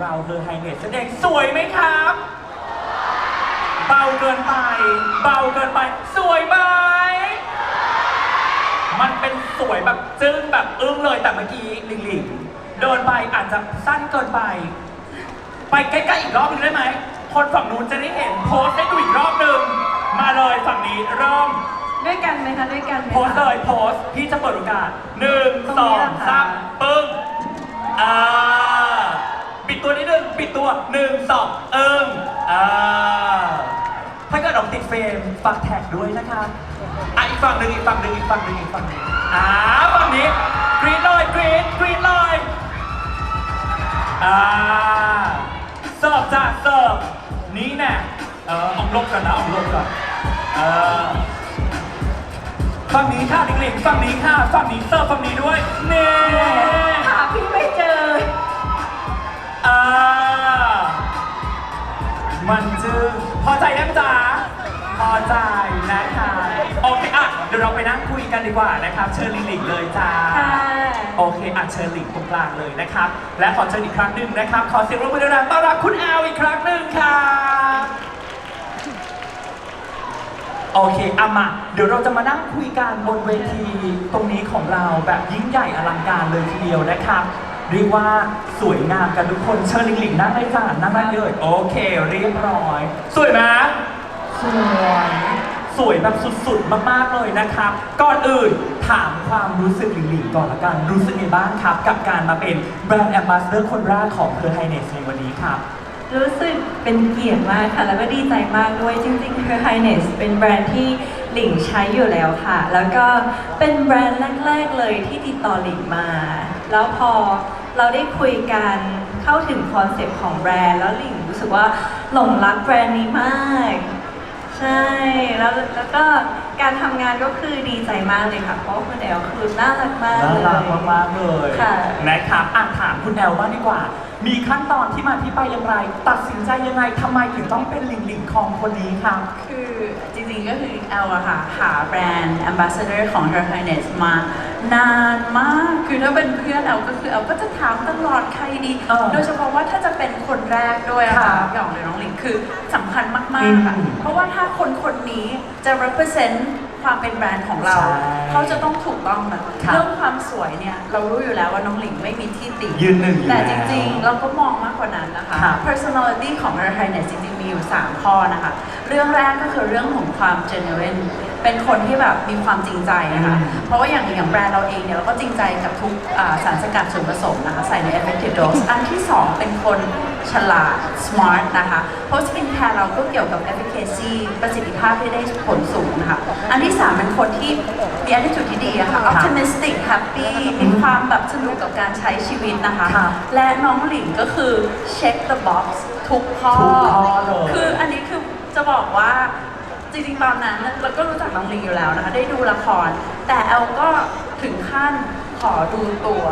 เราเธอไฮเนสแสดงสวยไหมครับ เบาเกินไป เบาเกินไป สวยไหมมันเป็นสวยแบบจึ้งแบบอึ้งเลยแต่เมื่อกี้ลิงลิงเดินไปอาจจะสั้นเกินไป ไปใกล้ๆอีกรอบหนึงได้ไหม คนฝั่งนู้นจะได้เห็นโพสต์ให้ดูอีกรอบหนึ่งมาเลยฝั่งนี้เริ่ม ด้วยกันไหมคะด้วยกันไหมโพสต์เลยโพสต์พี่จะเปิดโอกาสหนึ่งตรงสอนี้งเหรอคะสามปึ้งอ่า ปิดตัวนิดนึงปิดตัวหนึ่งสองเอิงอ่าถ้าเกิดออกติดเฟรมฝากแท็กด้วยนะคะอะอีกฝั่งหนึ่งอีกฝั่งหนึ่งอีกฝั่งหนึ่งอีกฝั่งหนึ่งอ่าฝั่งนี้กรี๊ดเลยกรี๊ดกรี๊ดเลยอ่าเสิร์ฟจ้ะเสิร์ฟนี่แน่เออเอาลบกันนะเอาลบกันเออฝั่งนี้ค่ะลิงลิงฝั่งนี้ค่ะฝั่งนี้เสิร์ฟฝั่งนี้ด้วยเน่หาพี่ไม่เจอ อ่ามันจึงพอใจยังจ๊ะพอใจนะคะโอเคอะเดี๋ยวเราไปนั่งคุยกันดีกว่านะครับ เชิญลิงลิงเลยจ้าค่ะ โอเคอะเชิญลิงตรงกลางเลยนะครับ และขอเชิญอีกครั้งหนึ่งนะครับ ขอเสียงปรบมือดังๆต้อนรับคุณแอลอีกครั้งหนึ่งค่ะโอเคอามา เดี๋ยวเราจะมานั่งคุยกันบนเวทีตรงนี้ของเราแบบยิ่งใหญ่อลังการเลยทีเดียวนะครับ เรียกว่าสวยงามกันทุกคนเชิญลิงหลิงนั่งได้จ้านั่งได้เลยโอเค เรียบร้อย สวยไหมสวยสวยแบบสุดๆมากๆเลยนะครับ ก่อนอื่นถามความรู้สึกหลิงหลิงก่อนละกันรู้สึกไงบ้างครับ กับการมาเป็นแบรนด์แอมบาสเดอร์คนแรกของเ e อร์ไฮเนสในวันนี้ครับรู้สึกเป็นเกียรติมากค่ะ แล้วก็ดีใจมากด้วยจริงๆ Her Highness เป็นแบรนด์ที่หลิงใช้อยู่แล้วค่ะ แล้วก็เป็นแบรนด์แรก ๆ เลยที่ติดต่อหลิงมา แล้วพอ เราได้คุยกันเข้าถึงคอนเซ็ปต์ของแบรนด์แล้วหลิงรู้สึกว่าหลงรักแบรนด์นี้มาก ใช่แล้วแล้วก็การทำงานก็คือดีใจมากเลยค่ะ เพราะว่าคุณแอลคือน่ารักมากน่าเลยรักมากๆเลยค่ะ นะครับอะถามคุณแอลบ้างดีกว่า มีขั้นตอนที่มาที่ไปอย่างไร ตัดสินใจยังไงทำไมถึงต้องเป็นหลิงหลิงคองคนนี้ครับคือจริงๆก็คือแอลอะค่ะ หาแบรนด์ Ambassador ของ Her Highness มานานมาก คือถ้าเป็นเพื่อนแอลก็คือแอลก็จะถามตลอดใครดี เออโดยเฉพาะว่าถ้าจะเป็นคนแรกด้วยอะค่ะค่ะหยองหรือน้องหลิงคือสำคัญมากๆค่ะ อืม เพราะว่าถ้าคนคนนี้จะ represent ความเป็นแบรนด์ของเรา ใช่เขาจะต้องถูกต้องนะค่ะเรื่องความสวยเนี่ยเรารู้อยู่แล้วว่าน้องหลิงไม่มีที่ติยืนหนึ่งอยู่แต่แล้วจริงๆ เราก็มองมากกว่านั้นนะคะครับ personality ของ Her Highness จริงๆมีอยู่ 3 ข้อนะคะ เรื่องแรกก็คือเรื่องของความ genuine เป็นคนที่แบบมีความจริงใจนะคะอืมเพราะว่าอย่างอย่างแบรนด์เราเองเนี่ยเราก็จริงใจกับทุกอ่าสารสกัดส่วนผสมนะคะ ใส่ใน effective dose อันที่ 2 เป็นคนฉลาด smart นะคะ เพราะ skin care เราก็เกี่ยวกับ efficacy ประสิทธิภาพที่ได้ผลสูงนะคะ อันที่ 3 เป็นคนที่มี attitude ที่ดีอะค่ะ optimistic happy มีความแบบสนุกกับการใช้ชีวิตนะคะครับและน้องหลิงก็คือ check the box ทุกข้อ ทุกข้อเลย คืออันนี้คือจะบอกว่า จริงๆตอนนั้นเราก็รู้จักน้องหลิงอยู่แล้วนะคะ ได้ดูละคร แต่แอลก็ถึงขั้นขอดูตัว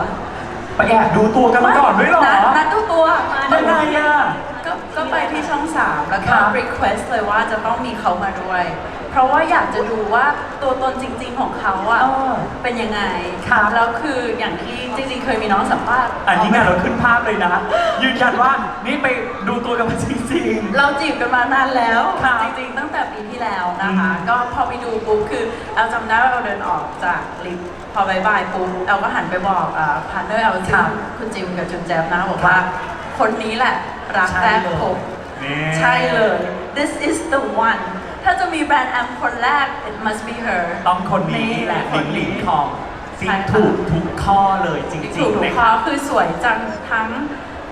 ไปแอบดูตัวกันมาก่อนด้วยเหรอนัดนัดดูตัวมายังไงอะก็ก็ไปที่ช่องสามแล้วคก็รับ request เลยว่าจะต้องมีเขามาด้วย เพราะว่าอยากจะดูว่าตัวตนจริง ๆของเขาอะเออเป็นยังไงครับแล้วคืออย่างที่จริง ๆ เคยมีน้องสัมภาษณ์อันนี้งานเราขึ้นภาพเลยนะยืนยันว่านี่ไปดูตัว กันมาจริง เราจีบกันมานานแล้วครับจริงๆตั้งแต่ปีที่แล้วนะคะ อืม ก็พอไปดูปุ๊บคือเราจำได้ว่าเราเดินออกจากลิฟต์พอบายบายปุ๊บเราก็หันไปบอกพาร์เนอร์เอาคซึ่รังบคุณจิมกับจุนแจ๊บนะบอกว่า คนนี้แหละรักใช่แรกเลยพบนี่ ใช่เลย this is the one ถ้าจะมีแบรนด์แอมคนแรก it must be her ต้องคนนี้นี่แหละหลิงหลิงทองซิใช่ค่ะถูกทุกข้อเลยจที่ริถูงกๆถูนะกคข้อรับ คือสวยจังทั้ง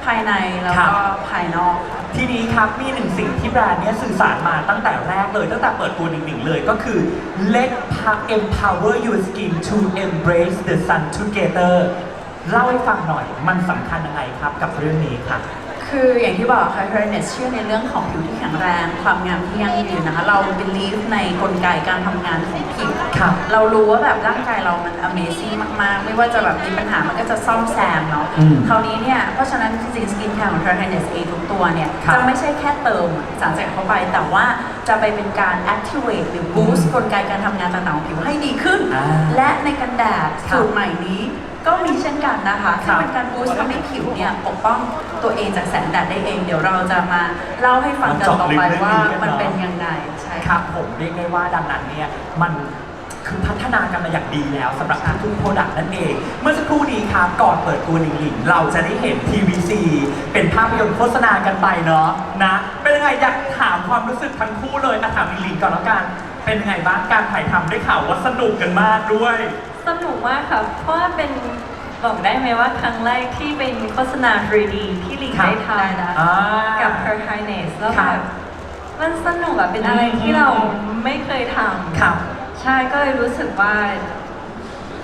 ภายในแล้วครัก็บ ภายนอกค่ะ ทีนี้ครับมีหนึ่งสิ่งที่แบรนด์เนี้ยสื่อสารมาตั้งแต่แรกเลย ตั้งแต่เปิดตัวหนึ่งๆเลยก็คือ let empower your skin to embrace the sun together เล่าให้ฟังหน่อยมันสำคัญยังไงครับกับเรื่องนี้ครับ คืออย่างที่บอกค่ะ h e r n e s เชื่อในเรื่องของผิวที่แข็งแรง ความงามที่ยั่งยืนนะคะ เรา believe ในกลไกการทำงานของผิวครับเรารู้ว่าแบบร่างกายเรามัน amazing มาก ๆ ไม่ว่าจะแบบมีปัญหามันก็จะซ่อมแซมเนาะ อืมคราวนี้เนี่ย เพราะฉะนั้นจริงๆ skin care ของ h e r n e s เองทุกตัวเนี่ยครับจะไม่ใช่แค่เติมสารสกัดเข้าไป แต่ว่าจะไปเป็นการ activate หรือ boost กลไกการทำงานต่างๆของผิวให้ดีขึ้น อ่าและในกันแดดครับสูตรใหม่นี้ ก็มีเช่นกันนะคะครัที่บเป็นการบูสต์ทำให้ผิวเนี่ยปกป้องตัวเองจากแสงแดดได้เอง เดี๋ยวเราจะมาเล่าให้ฟังกันต่อไปว่ามันเป็นยังไงใช่ครับผมเรียกได้ว่าดังนั้นเนี่ยมันคือพัฒนากันมาอย่างดีแล้วสำหรับทุกๆโปรดักต์นั่นเอง เมื่อสักครู่นี้ครับก่อนเปิดตัวหลิงหลิงเราจะได้เห็น TVC เป็นภาพยนตร์โฆษณากันไปเนาะนะ เป็นยังไงอยากถามความรู้สึกทั้งคู่เลยอะถามหลิงหลิงก่อนแล้วกัน เป็นยังไงบ้างการถ่ายทำได้ข่าวว่าสนุกกันมากด้วย สนุกมากค่ะ เพราะว่าเป็นบอกได้ไหมว่าครั้งแรกที่เป็นโฆษณา 3D ที่หลิงครับได้ทได้นะอ่าำกับ Her Highness แล้วครัแบบบมันสนุกอะเป็นอะไรที่เราไม่เคยทำครับใช่ก็เลยรู้สึกว่า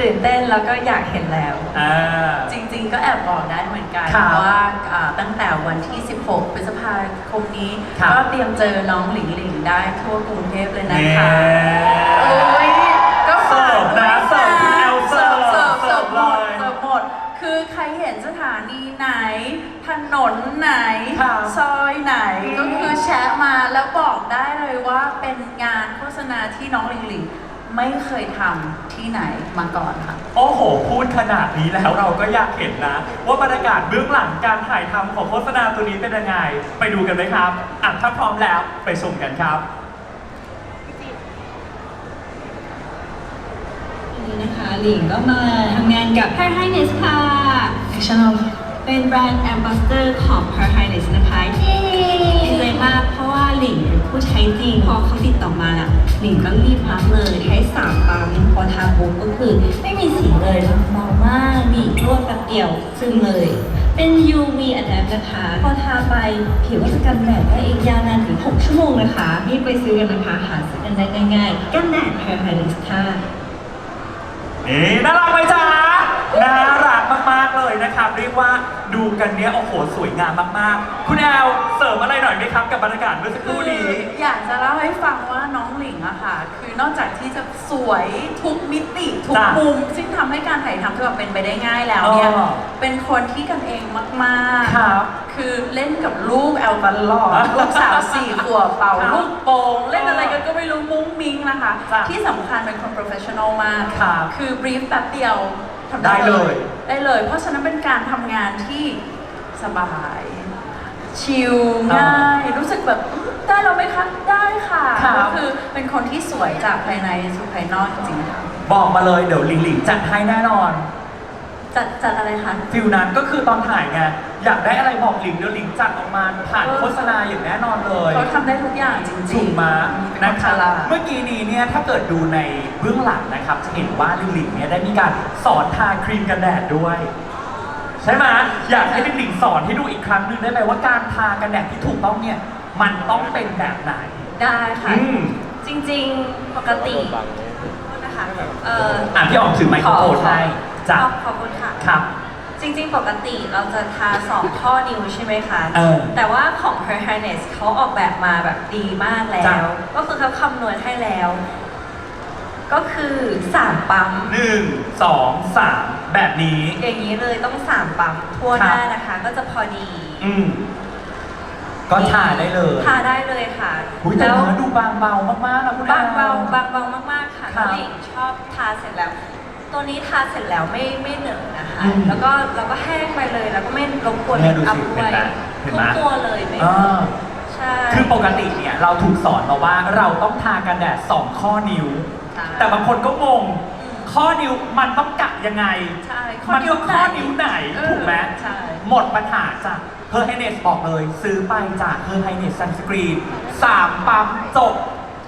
ตื่นเต้นแล้วก็อยากเห็นแล้วอ่าจริง ๆ ก็แอบบอกได้เหมือนกันครับเพราะว่าอ่าตั้งแต่วันที่ 16 พฤษภาคมนี้ครับก็เตรียมเจอน้องหลิงหลิงได้ทั่วกรุงเทพเลยนะเนี่คะยโอ้ย สถานีไหน ถนนไหน ครับซอยไหน ก็คือแชะมาแล้วบอกได้เลยว่าเป็นงานโฆษณาที่น้องหลิงหลิงไม่เคยทำที่ไหนมาก่อนค่ะ โอ้โห พูดขนาดนี้แล้วเราก็อยากเห็นนะ ว่าบรรยากาศเบื้องหลังการถ่ายทำของโฆษณาตัวนี้เป็นยังไง ไปดูกันไหมครับอะถ้าพร้อมแล้วไปชมกันครับ วันนี้นะคะหลิงก็มาทำงานกับ Her Highness ค่ะ Action เป็นแบรนด์ Ambassador ของ Her Highness นะคะเย้ดีใจมากเพราะว่าหลิงเป็นผู้ใช้จริงพอเขาติดต่อมาน่ะหลิงก็รีบรับเลย ใช้สามปั๊มพอทาปุ๊บก็คือ ไม่มีสีเลยเบามากบีบรวดแบบเดียวซึมเลย เป็น UV Adapt นะคะ พอทาไปผิวก็จะกันแดดได้อีกยาวนานถึง 6 ชั่วโมงนะคะรีบไปซื้อกันนะคะ หาซื้อกันได้ง่ายๆกันแดด Her Highness ค่ะ นี่น่ารักไหมจ๊ะน่ารัก มากๆเลยนะครับเรียกว่าดูกันเนี้ยโอ้โหสวยงามมากๆ คุณแอลเสริมอะไรหน่อยไหมครับกับบรรยากาศเมื่อสักครู่นี้อยากจะเล่าให้ฟังว่าน้องหลิงอะค่ะ คือนอกจากที่จะสวยทุกมิติ ทุกจ้ะมุม ซึ่งทำให้การถ่ายทำที่แบบเป็นไปได้ง่ายแล้วเนี่ย อ๋อเป็นคนที่กันเองมากๆครับคือเล่นกับลูกแอลตลอดลูกสาวสี่ขวบเป่าครับลูกโป่งเล่นอะไรกันก็ไม่รู้มุ้งมิ้งนะคะ จ้ะที่สำคัญเป็นคน professional มาก ครับ คือบรีฟแป๊บเดียว ทำได้เลย ได้เลย เพราะฉะนั้นเป็นการทำงานที่สบาย ชิลอ่าง่าย รู้สึกแบบอื้อได้แล้วไหมคะได้ค่ะครับ ก็คือเป็นคนที่สวยจากภายในสู่ภายนอกจริงๆค่ะ บอกมาเลยเดี๋ยวหลิงหลิงจัดให้แน่นอน จัดจัดอะไรคะฟิลนั้นก็คือตอนถ่ายไงอยากได้อะไรบอกหลิงเดี๋ยวหลิงจัดออกมาผ่านเออโฆษณาอย่างแน่นอนเลยเขาทำได้ทุกอย่างจริงๆถูกมาเป็นะนคฉรับลาดเมื่อกี้นี้เนี่ยถ้าเกิดดูในเบื้องหลังนะครับ จะเห็นว่าลิงหลิงเนี่ยได้มีการสอนทาครีมกันแดดด้วย ใช่ไหมอยากให้ลิงหลิงสอนให้ดูอีกครั้งหนึ่งได้ไหมว่าการทากันแดดที่ถูกต้องเนี่ยมันต้องเป็นแบบไหน ได้ค่ะ อืมจริงๆ ปกตินะคะเอ่อ อะพี่อ๋อมถือไมโครโฟนให้ จ้ะขอบขอบคุณค่ะ ครับ จริงๆ ปกติเราจะทาสองท่อนิ้วใช่ไหมคะ เออแต่ว่าของ Her Highness เขาออกแบบมาแบบดีมากแล้จ้ะ ว ก็คือเขาคำนวณให้แล้ว ก็คือสามปั๊ม หนึ่งสองสามแบบนี้ อย่างนี้เลยต้องสามปั๊มทั่วหน้านะคะ ก็จะพอดีอืมก็ทาได้เลยทาได้เลยค่ะอุ้ยแต่แล้วเนื้อดูบางเบามากๆนะคุณบางเบาแอลบางเบามากๆค่ะครัน้บองหลิงชอบทาเสร็จแล้ว ตัวนี้ทาเสร็จแล้วไม่ไม่เหนอะนะคะ อืมแล้วก็เราก็แห้งไปเลยแล้วก็ไม่รบกวนเนี่เมยคอัพดูสิด้วยเห็นไหมเห็นทุไหมกตัวเลยไม่อ่าใช่คือปกติเนี่ยเราถูกสอนมาว่าเราต้องทากันแดดสองข้อนิ้ว ใช่แต่บางคนก็งง อืมข้อนิ้วมันต้องกะยังไง ใช่มันก็ข้อนิ้วไหนเออถูกไหมใช่ หมดปัญหาจ้ะเฮอร์ไฮเนสบอกเลย ซื้อไปจากเฮอร์ไฮเนสซันสกรีนสามปั๊มจบ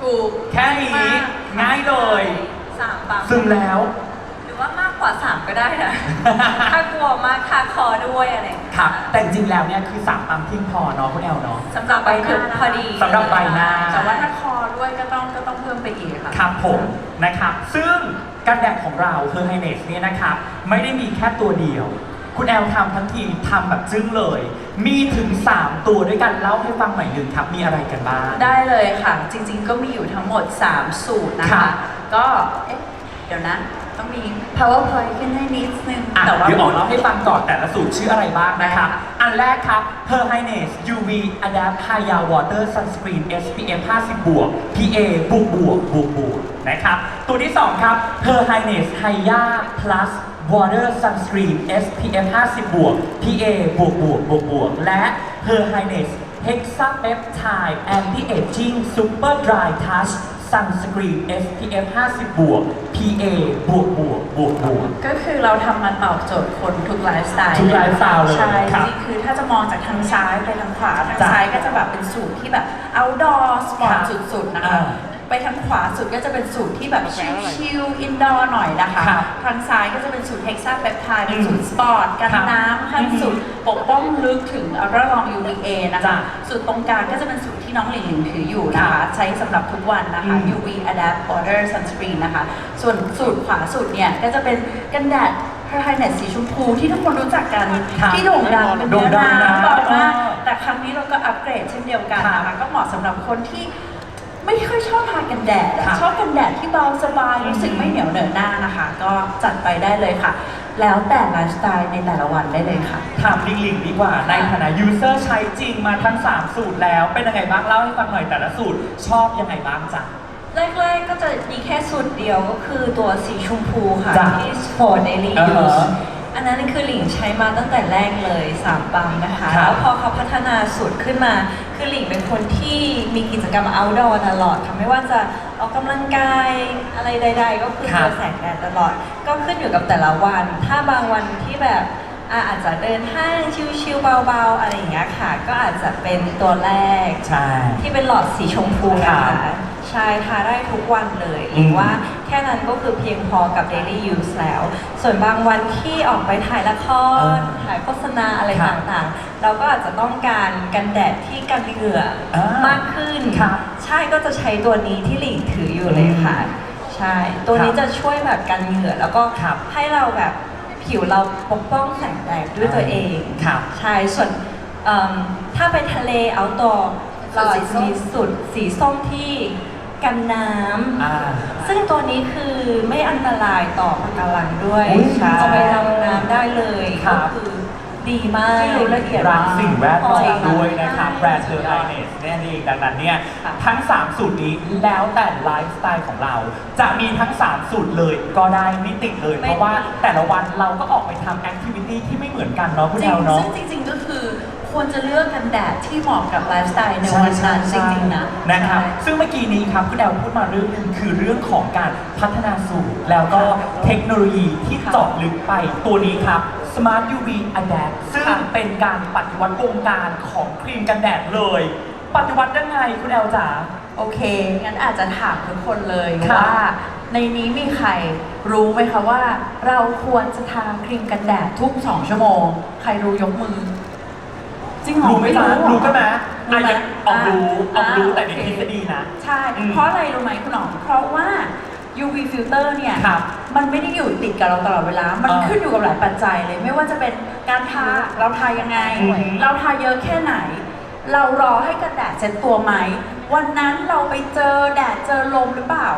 ถูกแค่นี้มากง่ายเลย สามปั๊มซึ่งแล้วหรือว่ ได้นะ ถ้ากลัวมากทาคอด้วยอะไรอย่างเงี้ยครับแต่จริงๆแล้วเนี่ยคือสามปั๊มเพียงพอเนาะคุณแอลเนาะ สำหรับใบหน้าพอดีสำหรับใบหน้า แต่ว่าถ้าคอด้วยก็ต้องก็ต้องเพิ่มไปอีกค่ะ ครับผมนะครับ ซึ่งกันแดดของเราเฮอร์ไฮเนสเนี่ยนะครับไม่ได้มีแค่ตัวเดียว คุณแอลทำทั้งทีทำแบบจึ้งเลย มีถึง 3 ตัวด้วยกันเล่าให้ฟังหน่อยหนึ่งครับ มีอะไรกันบ้าง ได้เลยค่ะ จริงๆก็มีอยู่ทั้งหมด 3 สูตรนะครัคะ บก็เอ๊ะเดี๋ยวนะ ต้องมี powerpoint ขึ้นให้นิดนึง อะแต่ว่าเดี๋ยวออกเล่าให้ฟังก่อนแต่ละสูตรชื่ออะไรบ้างนะครับได้ค่ะ อันแรกครับ Her Highness UV Adapt Haya Water Sunscreen SPF 50บวก PA บวกบวกบวกบวกนะครับ ตัวที่ 2 ครับ Her Highness Haya Plus Water Sunscreen SPF 50บวก PA บวกบวกบวกบวกและ Her Highness Hexapeptide Anti-Aging Super Dry Touch Sunscreen SPF 50 บวก PA บวกบวกบวกบวก ก็คือเราทำมาตอบโจทย์คนทุกไลฟ์สไตล์ทุกไลฟ์สไตล์เลยใช่ครับ จริงๆคือถ้าจะมองจากทางซ้ายไปทางขวาทางจ้ะซ้ายก็จะแบบเป็นสูตรที่แบบ outdoor สปอร์ครัตบสุดๆนะคะ อ่าไปทางขวาสุดก็จะเป็นสูตรที่แบบชิลๆ indoor หน่อยนะคะ ครับทางซ้ายก็จะเป็นสูตร hexa peptide เป็นอืมสูตรสปอร์ตกันครับน้ำขั้นอืมสุดปกป้องลึกถึง ultra long UVA นะจ้ะ คะ สูตรตรงกลางก็จะเป็นสูตรที่ น้องหลิงหลิงถืออยู่นะครัคะบใช้สำหรับทุกวันนะคะอืม UV Adapt Water Sunscreen นะคะ ส่วนสูตรขวาสุดเนี่ย ก็จะเป็นกันแดด Her Highness สีชมพูที่ทุกคนรู้จักกันครับที่โด่งดังเป็นโด่เนื้งอดังนะน้ำบอกมากเออแต่ครั้งนี้เราก็อัปเกรดเช่นเดียวกันนะครัคะบก็เหมาะสำหรับคนที่ไม่ค่อยชอบทากันแดดอะครับชอบกันแดดที่เบาสบายรู้สึกไม่เหนียวเหนอะหน้านะคะ ก็จัดไปได้เลยค่ะ แล้วแต่ไลฟ์สไตล์ในแต่ละวันได้เลยค่ะ ถามลิงลิงดีกว่า ในฐานะยูเซอร์ใช้จริงมาทั้ง 3 สูตรแล้ว เป็นยังไงบ้างเล่าให้ฟังหน่อยแต่ละสูตร ชอบยังไงบ้างจ้ะแรกๆก็จะมีแค่สูตรเดียวก็คือตัวสีชมพูค่ะจ้ะที่ for daily อ่าฮะ use อันนั้นคือหลิงใช้มาตั้งแต่แรกเลย3ปั๊มนะคะครับ แล้วพอเขาพัฒนาสูตรขึ้นมา คือหลิงเป็นคนที่มีกิจกรรม outdoor ตลอดค่ะไม่ว่าจะออกกำลังกายอะไรใด ๆ ก็คือครัเจบอแสงแดดตลอด ก็ขึ้นอยู่กับแต่ละวัน ถ้าบางวันที่แบบ อะอาจจะเดินห้างชิลๆเบาๆ อะไรอย่างเงี้ยค่ะ ก็อาจจะเป็นตัวแรก ใช่ ที่เป็นหลอดสีชมพูนะครัคะบใช่ทาได้ทุกวันเลยอืมหรือว่าแค่นั้นก็คือเพียงพอกับ daily use แล้ว ส่วนบางวันที่ออกไปถ่ายละคร ถ่ายโฆษณาอะไรครับต่างๆ เราก็อาจจะต้องการกันแดดที่กันเหงื่ออามากขึ้นครับใช่ก็จะใช้ตัวนี้ที่หลิงถืออยู่เลยค่ะ ใช่ ตัวนี้ครับจะช่วยแบบกันเหงื่อแล้วก็ครับให้เราแบบ ผิวเราปกป้องแสงแดดด้วยตัวเองครับ ใช่ส่วนเอิ่มถ้าไปทะเลเอาตอเราอาจจะมีสุดสีส้มที่กันน้ำ อ่า ซึ่งตัวนี้คือไม่อันตรายต่อปะการังด้วยอุ๊ยใช่เอาไปดำน้ำได้เลย ครัก็บคือ ดีมากที่รู้ละเอียดรักสิ่งแวดล้อมใช่ด้วยนะครับใช่แบรนด์เธอไฮเนสเนี่ยเองดังนั้นเนี่ยค่ะ ทั้ง 3 สูตรนี้แล้วแต่ไลฟ์สไตล์ของเรา จะมีทั้ง 3 สูตรเลยก็ได้ไม่ติดเลย เพราะว่าแต่ละวันเราก็ออกไปทำแอคทิวิตี้ที่ไม่เหมือนกันเนาะคุณจริแองลเนาะ ซึ่งจริง ๆ ก็คือควรจะเลือกกันแดดที่เหมาะกับไลฟ์สไตล์ในวันนั้นจริงๆนะนะครับ ใช่ ซึ่งเมื่อกี้นี้ครับคุณแอลพูดมาเรื่องหนึงคือเรื่องของการพัฒนาสูตร แล้วก็เทคโนโลยีที่เจาะลึกไปตัวนี้ครับ Smart UV Adapt ซึ่งค่ะเป็นการปฏิวัติวงการของครีมกันแดดเลย ปฏิวัติยังไงคุณแอลจ๋า โอเค งั้นอาจจะถามทุกคนเลยครับว่า ในนี้มีใครรู้ไหมคะว่า เราควรจะทาครีมกันแดดทุก 2 ชั่วโมง ใครรู้ยกมือ จริงเหรอรู้ไหมจ๊ะเหอรู้กันไหมรู้ไหมอะออกรู้ออกรู้อ่าแต่ในโอเคทฤษฎีนะ ใช่อืมเพราะอะไรรู้ไหมคุณหนอมเพราะว่า UV filter เนี่ยครับมันไม่ได้อยู่ติดกับเราตลอดเวลา มันอ่าขึ้นอยู่กับหลายปัจจัยเลย ไม่ว่าจะเป็นการทาเราทายังไง อืมเราทาเยอะแค่ไหน เรารอให้กันแดดเซ็ตตัวไหม วันนั้นเราไปเจอแดดเจอลมหรือเปล่า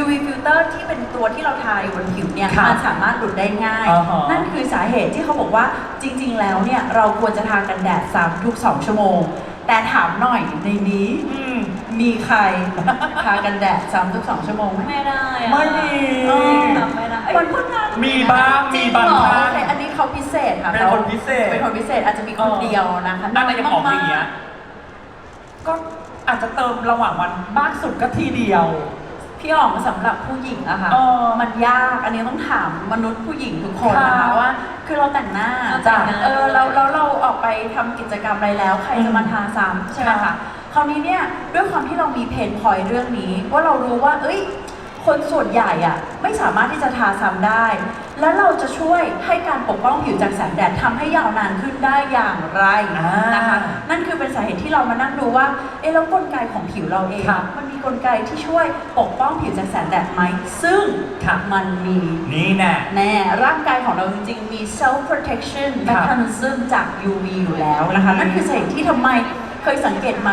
UV filter ที่เป็นตัวที่เราทาอยู่บนผิวเนี่ยครับมันสามารถหลุดได้ง่าย อ่าฮะ นั่นคือสาเหตุที่เขาบอกว่าจริง ๆ แล้วเนี่ยเราควรจะทากันแดดซ้ำทุก 2 ชั่วโมง แต่ถามหน่อยในนี้ อืม มีใครทากันแดดซ้ำทุกสองชั่วโมงไหม ไม่ได้อะไม่มีเออทำไม่ได้คนคนนั้นมีบ้างมีบางจริเหรอครั้งโอเคอันนี้เขาพิเศษค่ะเป็นคนพิเศษ เป็นคนพิเศษอาจจะมีคนเดียวนะคะอะไรอย่างของอย่างเงี้ย ก็อาจจะเติมระหว่างวันมากสุดก็ทีเดียว พี่อ๋องสำหรับผู้หญิงอะค่ะ เออมันยาก อันนี้ต้องถามมนุษย์ผู้หญิงทุกคนนะครัคะบว่า คือเราแต่งหน้าเราแต่งหน้า เออเราเราเราออกไปทำกิจกรรมอะไรแล้ว ใครจะมาทาซ้ำใช่ไหมครัคะบค ราวนี้เนี่ยด้วยความที่เรามีเพนพอยเรื่องนี้ ว่าเรารู้ว่า เอ้ย คนส่วนใหญ่อะไม่สามารถที่จะทาซ้ำได้ แล้วเราจะช่วยให้การปกป้องผิวจากแสงแดดทำให้ยาวนานขึ้นได้อย่างไรอ่านนะคะนั่นคือเป็นสาเหตุที่เรามานั่งดูว่าเอ๊ะแล้วกลไกของผิวเราเองครับมันมีกลไกที่ช่วยปกป้องผิวจากแสงแดดไหมซึ่งครับมันมีนี่แน่แน่ร่างกายของเราจริงๆมี self protection ครับ mechanism จาก UV อยู่แล้วนะคะอืมนั่นคือสาเหตุที่ทำไม เคยสังเกตไหม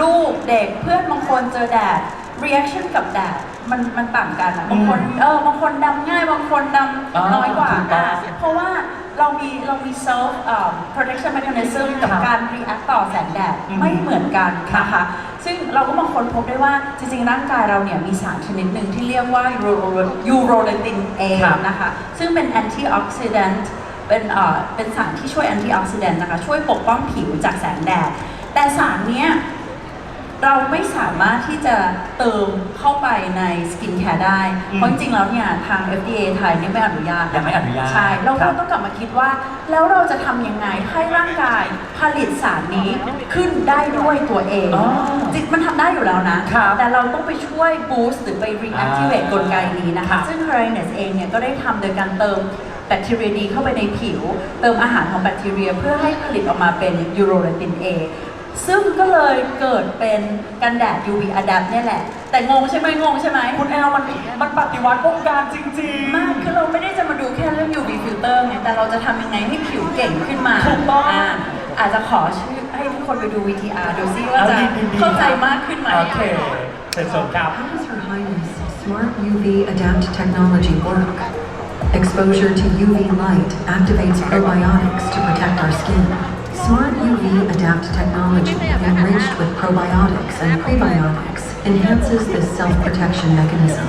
ลูกเด็กเพื่อนบางคนเจอแดด reaction กับแดดมันมันต่างกันอะบางคนเออบางคนดำง่ายบางคนดอ่าำน้อยกว่าถูกต้อง อะเพราะว่าเรามีเรามี self เอ่อ protection mechanism กับครับการ react ต่อแสงแดดอืม ไม่เหมือนกันนะคะซึ่งเราก็มาค้นพบได้ว่าจริงๆ ร่างกายเราเนี่ยมีสารชนิดหนึ่งที่เรียกว่ายูโรเลติน A ครับนะคะ ซึ่งเป็นแอนตี้ออกซิแดนต์เป็นเอ่อเป็นสารที่ช่วยแอนตี้ออกซิแดนต์นะคะ ช่วยปกป้องผิวจากแสงแดด แต่สารเนี้ยเราไม่สามารถที่จะเติมเข้าไปในสกินแคร์ได้อืมเพราะจริงๆแล้วเนี่ยทาง FDA ไทยเนี่ยไม่อนุญาตยังไม่อนุญาตใช่เราครัก็บต้องกลับมาคิดว่า แล้วเราจะทำยังไงให้ร่างกายผลิตสารนี้ขึ้นได้ด้วยตัวเองอ๋อจริงมันทำได้อยู่แล้วนะครับแต่เราต้องไปช่วย boost หรือไป reactivate อ่ากลไกนี้นะครัคะบซึ่ง h a r i n e s เองเนี่ยก็ได้ทำโดยการเติมแบคทีเรียดีเข้าไปในผิว เติมอาหารของแบคทีเรียเพื่อให้ผลิตออกมาเป็นยูโรเลติน A ซึ่งก็เลยเกิดเป็นกันแดด UV Adapt เนี่ยแหละ แต่งงใช่ไหมงงใช่ไหม คุณแอลมันมันปฏิวัติวงการจริง ๆ มากคือเราไม่ได้จะมาดูแค่เรื่อง UV filter ไงแต่เราจะทำยังไงให้ผิวเก่งขึ้นมาถูกต้องาอาจจะขอชื่อให้ทุกคนไปดู VTR ดูซิว่าเอาจะดีๆๆเข้าใจมากขึ้นไหม โอเคเชิญชมครับ How does Her Highness Smart UV Adapt technology work? Exposure to UV light activates probiotics to protect our skin. Smart UV Adapt technology, enriched with probiotics and prebiotics, enhances this self-protection mechanism,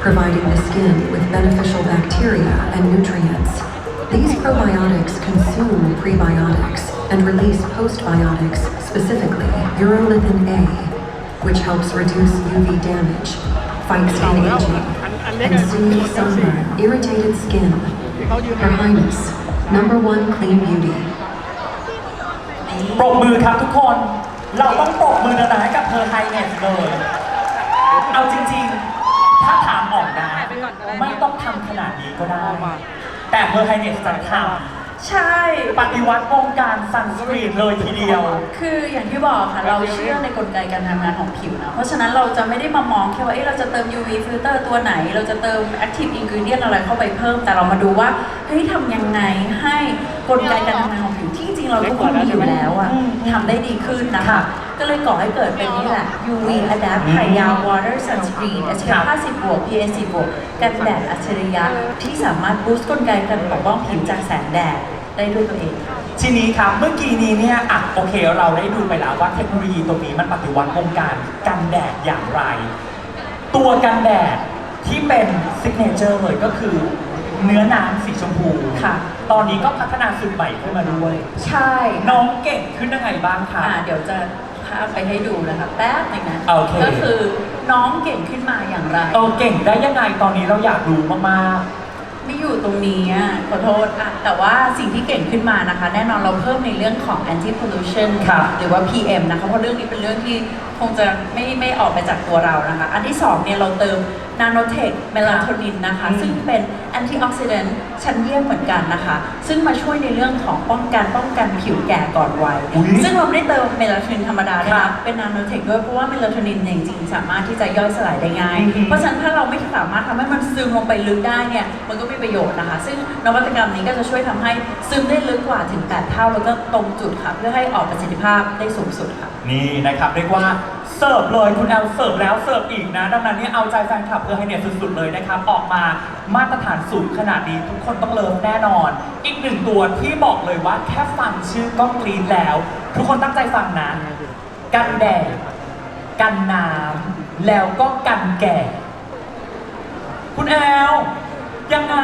providing the skin with beneficial bacteria and nutrients. These probiotics consume prebiotics and release postbiotics, specifically urolithin A, which helps reduce UV damage, fight skin aging, and soothe sunburn, irritated skin. Her Highness, number one clean beauty. ปรบมือครับทุกคน เราต้องปรบมือดังๆให้กับเธอไฮเนสเลย เอาจริงๆ ถ้าถามออกนะไม่ต้องทำขนาดนี้ก็ได้ แต่เธอไฮเนสจะทใช่ำปฏิวัติวงการซันสกรีนเลยทีเดียว คืออย่างที่บอกค่ะ เราเชื่อในกลไกการทำงานของผิวนะ เพราะฉะนั้นเราจะไม่ได้มามองแค่ว่าเอ๊ะเราจะเติม UV filter ตัวไหน เราจะเติม active ingredient อะไรเข้าไปเพิ่ม แต่เรามาดูว่าเฮ้ยทำยังไงให้กลไกการทำงานของผิวที่จริง เราทุกคนมีอยู่แล้วอะทำได้ดีขึ้นนะคะ ก็เลยก่อให้เกิดเป็นนี่แหละ UV Adapt ไขยาว Water Sunscreen SPF 50บวก PA 10บวกกันแดดอัจฉริยะที่สามารถบูสต์กลไกการปกป้องผิวจากแสงแดดได้ด้วยตัวเองทีนี้ครับเมื่อกี้นี้เนี่ยอะโอเคเราได้ดูไปแล้วว่าเทคโนโลยีตรงนี้มันปฏิวัติวงการกันแดดอย่างไร ตัวกันแดดที่เป็นซิกเนเจอร์เลยก็คือ เนื้อน้ำสีชมพูค่ะ ตอนนี้ก็พัฒนาสูตรใหม่ขึ้นมาด้วย ใช่น้องเก่งขึ้นยังไงบ้างคะ อ่าเดี๋ยวจะพาไปให้ดูนะคะแป๊บหนึงนะโอเค ก็คือน้องเก่งขึ้นมาอย่างไรเออเก่งได้ยังไงตอนนี้เราอยากรู้มากไม่อยู่ตรงนี้อะขอโทษอะแต่ว่าสิ่งที่เก่งขึ้นมานะคะ แน่นอนเราเพิ่มในเรื่องของ anti pollution ครับหรือว่า PM นะคะ เพราะเรื่องนี้เป็นเรื่องที่คงจะไม่ไม่ออกไปจากตัวเรานะคะ อันที่สองเนี่ยเราเติม nanotech melatonin นะคะอืมซึ่งเป็น antioxidant ชั้นเยี่ยมเหมือนกันนะคะ ซึ่งมาช่วยในเรื่องของป้องกันป้องกันผิวแก่ก่อนวัย อุ๊ยซึ่งเราไม่ได้เติมเมลาโทนินธรรมดาด้วยครันะบเป็น nanotech ด้วยเพราะว่าเมลาโทนินเนี่ยจริงๆสามารถที่จะย่อยสลายได้ง่าย อืม เพราะฉะนั้นถ้าเราไม่สามารถทำให้มันซึมลงไปลึกได้เนี่ยมันก็มีประโยชน์นะคะ ซึ่งนวัตกรรมนี้ก็จะช่วยทำให้ซึมได้ลึกกว่าถึง 8 เท่าแล้วก็ตรงจุดค่ะ เพื่อให้ออกประสิทธิภาพได้สูงสุดค่ะ นี่นะครับเรียกว่า เสิร์ฟเลยคุณแอลเสิร์ฟแล้วเสิร์ฟอีกนะ ดังนั้นเนี่ยเอาใจแฟนคลับเพื่อให้เนี่ยสุดๆเลยนะครับ ออกมามาตรฐานสูงขนาดนี้ทุกคนต้องเลิฟแน่นอน อีกหนึ่งตัวที่บอกเลยว่าแค่ฟังชื่อก็กรี๊ดแล้ว ทุกคนตั้งใจฟังนะ กันแดดกันน้ำแล้วก็กันแก่คุณแอลยังไง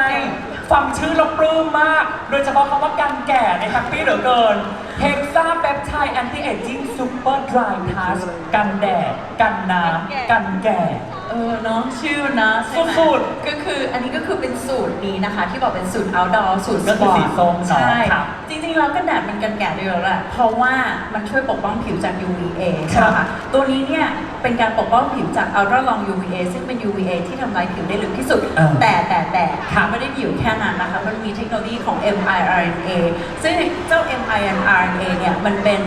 ฟังชื่อเราปลื้มมาก โดยเฉพาะคำว่ากันแก่ในแฮปปี้เหลือเกินเฮก ซาเปปไทด์แอนตี้เอจิ้งซูเปอร์ดรายทัสกันแดด กันน้ำกันแก่ เออเน้องชื่อนะใช่ไหมสุดก็คืออันนี้ก็คือเป็นสูตรนี้นะคะ ที่บอกเป็นสูตร outdoor สูตรก็คือสีส้มเนอะใช่ครับจริงๆแล้วกันแดดมันกันแดดเดียวแหละเพราะว่ามันช่วยปกป้องผิวจาก UVA ใช่ไหมครัคะบตัวนี้เนี่ยเป็นการปกป้องผิวจาก ultra long UVA ซึ่งเป็น UVA ที่ทำลายผิวได้ลึกที่สุดเออแต่แต่แต่ค่ะไม่ได้มีอยู่แค่นั้นนะคะมันมีเทคโนโลยีของ mRNA ซึ่ง INRNA เนี่ยมันเป็น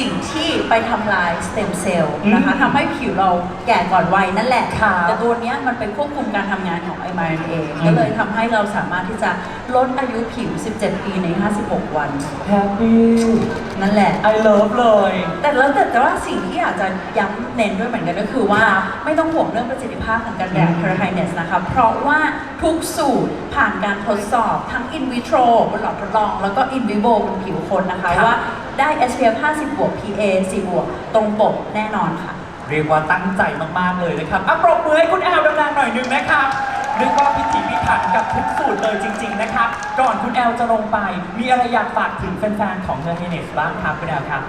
สิ่งที่ไปทำลายสเต็มเซลล์นะคะอืมทำให้ผิวเราแก่ก่อนวัยนั่นแหละครับแต่ตัวเนี้ยมันไปควบคุมการทำงานของ mRNA อืม ก็เลยทำให้เราสามารถที่จะลดอายุผิว 17 ปีใน 56 วัน แฮปปี้นั่นแหละ I love เลย แต่แล้วแต่แต่ว่าสิ่งที่อยากจะย้ำเน้นด้วยเหมือนกันก็คือว่าไม่ต้องห่วงเรื่องประสิทธิภาพของกันแดดอืม p e r h y n e s นะคะ เพราะว่าทุกสูตรผ่านการทดสอบทั้ง in vitro บนหลอดทดลอง แล้วก็ in vivo บนผิวคนนะคะครับว่า ได้ SPF 50บวก PA 4บวกตรงปกแน่นอนค่ะ เรียกว่าตั้งใจมากๆเลยนะครับอะปรบมือให้คุณแอลดังๆหน่อยหนึงนะครับเรียกว่าพิถีพิถันกับทุกสูตรเลยจริง ๆ นะครับ ก่อนคุณแอลจะลงไป มีอะไรอยากฝากถึงแฟนๆของเนอร์เฮเนสบ้างครับคุณแอลครับ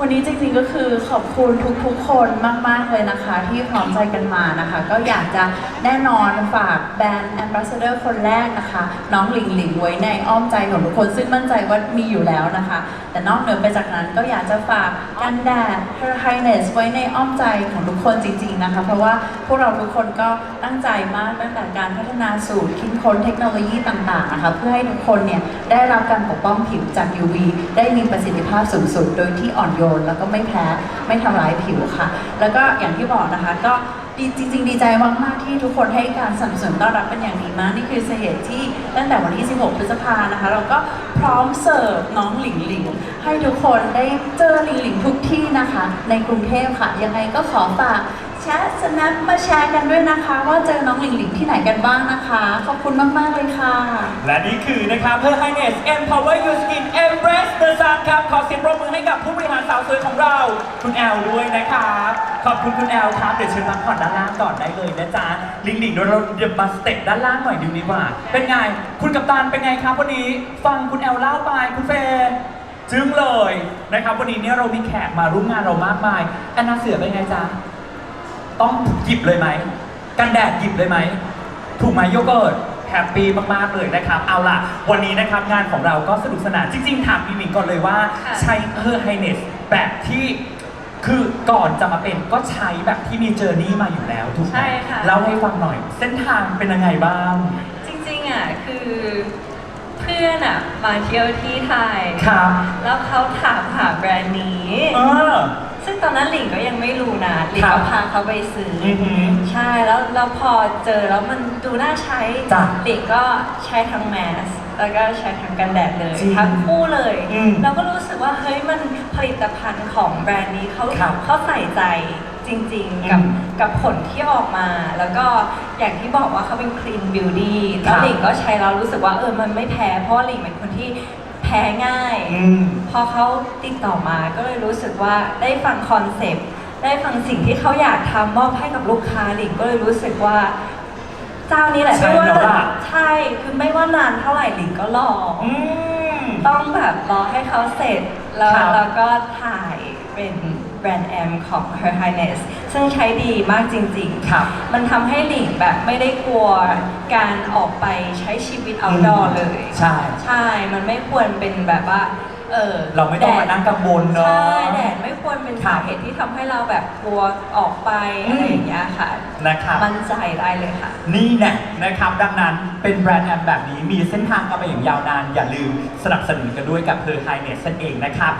วันนี้จริงๆก็คือขอบคุณทุกๆคนมากๆเลยนะคะ ที่พร้อมใจกันมานะคะ ก็อยากจะแน่นอนฝากแบรนด์แอมบ s สเดอร์คนแรกนะคะ น้องหลิงหลิงไว้ในอ้อมใจของทุกคนซึ่งมั่นใจว่ามีอยู่แล้วนะคะ แต่นอกเหนือไปจากนั้นก็อยากจะฝากกันแดด Her Highness ไว้ในอ้อมใจของทุกคนจริง ๆนะคะ เพราะว่าพวกเราทุกคนก็ตั้งใจมากตั้งแต่การพัฒนาสูตรคิดค้นเทคโนโลยีต่างๆนะคะเพื่อให้ทุกคนเนี่ยได้รับการปกป้องผิวจาก UV ได้มีประสิทธิภาพสูงสุดโดยที่อ่อนโยนแล้วก็ไม่แพ้ไม่ทำร้ายผิวค่ะ แล้วก็อย่างที่บอกนะคะ ก็ดีจริง ๆ ดีใจมากๆที่ทุกคนให้การสนับสนุนต้อนรับเป็นอย่างดีมาก นี่คือสาเหตุที่ตั้งแต่วันที่ 16 พฤษภานะคะ เราก็พร้อมเสิร์ฟน้องหลิงหลิงให้ทุกคนได้เจอหลิงหลิงทุกที่นะคะ ในกรุงเทพค่ะ ยังไงก็ขอฝาก แชทสแนปมาแชร์กันด้วยนะคะ ว่าเจอน้องหลิงหลิงที่ไหนกันบ้างนะคะ ขอบคุณมาก ๆ เลยค่ะ และนี่คือนะครับ Her Highness Empower Your Skin Embrace the Sun ครับ ขอเสียงปรบมือให้กับผู้บริหารสาวสวยของเรา คุณแอลด้วยนะครับ ขอบคุณคุณแอลครับ เดี๋ยวเชิญพักผ่อนด้านล่างก่อนได้เลยนะจ๊ะลิงลิงเดี๋ยวเราเดี๋ยวมาสเต็ปด้านล่างหน่อยดีดีกว่า เป็นไง คุณกัปตันเป็นไงครับวันนี้ ฟังคุณแอลเล่าไปคุณเฟย์จึ้งเลยนะครับวันนี้เนี่ยเรามีแขกมาร่วมงานเรามากมายแอนนาเสือเป็นไงจ๊ะ ต้องหยิบเลยไหม กันแดดหยิบเลยไหม ถูกไหมโยเกิร์ตแฮปปี้มาก ๆ เลยนะครับ เอาล่ะ วันนี้นะครับงานของเราก็สนุกสนาน จริง ๆ ถามพี่หมิงก่อนเลยว่าค่ะ ใช้เออไฮเนสแบบที่คือก่อนจะมาเป็นก็ใช้แบบที่มีเจอร์นี่มาอยู่แล้วถูกไหมใช่ค่ะ เล่าให้ฟังหน่อย เส้นทางเป็นยังไงบ้าง จริงๆอะคือเพื่อนอะมาเที่ยวที่ไทย ครับแล้วเขาถามหาแบรนด์นี้ เออ ซึ่งตอนนั้นหลิงก็ยังไม่รู้นะหลิงครัก็บพาเขาไปซื้อออหือใช่แล้วแล้วพอเจอแล้วมันดูน่าใช้จ้ะหลิงก็ใช้ทั้งแมสแล้วก็ใช้ทั้งกันแดดเลยจริงทั้งคู่เลยอืมเราก็รู้สึกว่าเฮ้ยมันผลิตภัณฑ์ของแบรนด์นี้เขาครับเขาใส่ใจจริงๆกับอืมกับผลที่ออกมา แล้วก็อย่างที่บอกว่าเขาเป็น clean beauty แล้ครัวบหลิงก็ใช้แล้วรู้สึกว่าเออมันไม่แพ้เพราะว่าหลิงเป็นคนที่แพ้ง่าย อืม พอเขาติดต่อมาก็เลยรู้สึกว่าได้ฟังคอนเซปต์ได้ฟังสิ่งที่เขาอยากทำมอบให้กับลูกค้าหลิงก็เลยรู้สึกว่า เจ้านี้แหละใช่ไม่ว่าแล้วล่ะ ใช่คือไม่ว่านานเท่าไหร่หลิงก็รอออืม ต้องแบบรอให้เขาเสร็จแล้วครับ แล้วก็ถ่ายเป็น แบรนด์แอมของ Her Highness ซึ่งใช้ดีมากจริงๆครับมันทำให้หลิงแบบไม่ได้กลัวการออกไปใช้ชีวิต outdoor เลย ใช่ ใช่ มันไม่ควรเป็นแบบว่า เออเราไม่ต้องมานั่งกังวลเนาะ ใช่แดดไม่ควรเป็นครัสาบเหตุที่ทำให้เราแบบกลัวออกไปอืมอะไรอย่างเงี้ยค่ะนะครับ มั่นใจได้เลยค่ะ นี่แน่นะครับดังนั้นเป็นแบรนด์แอมแบบนี้มีเส้นทางกันไปอย่างยาวนาน อย่าลืมสนับสนุนกันด้วยกับ Her Highness นั่นเองนะครับ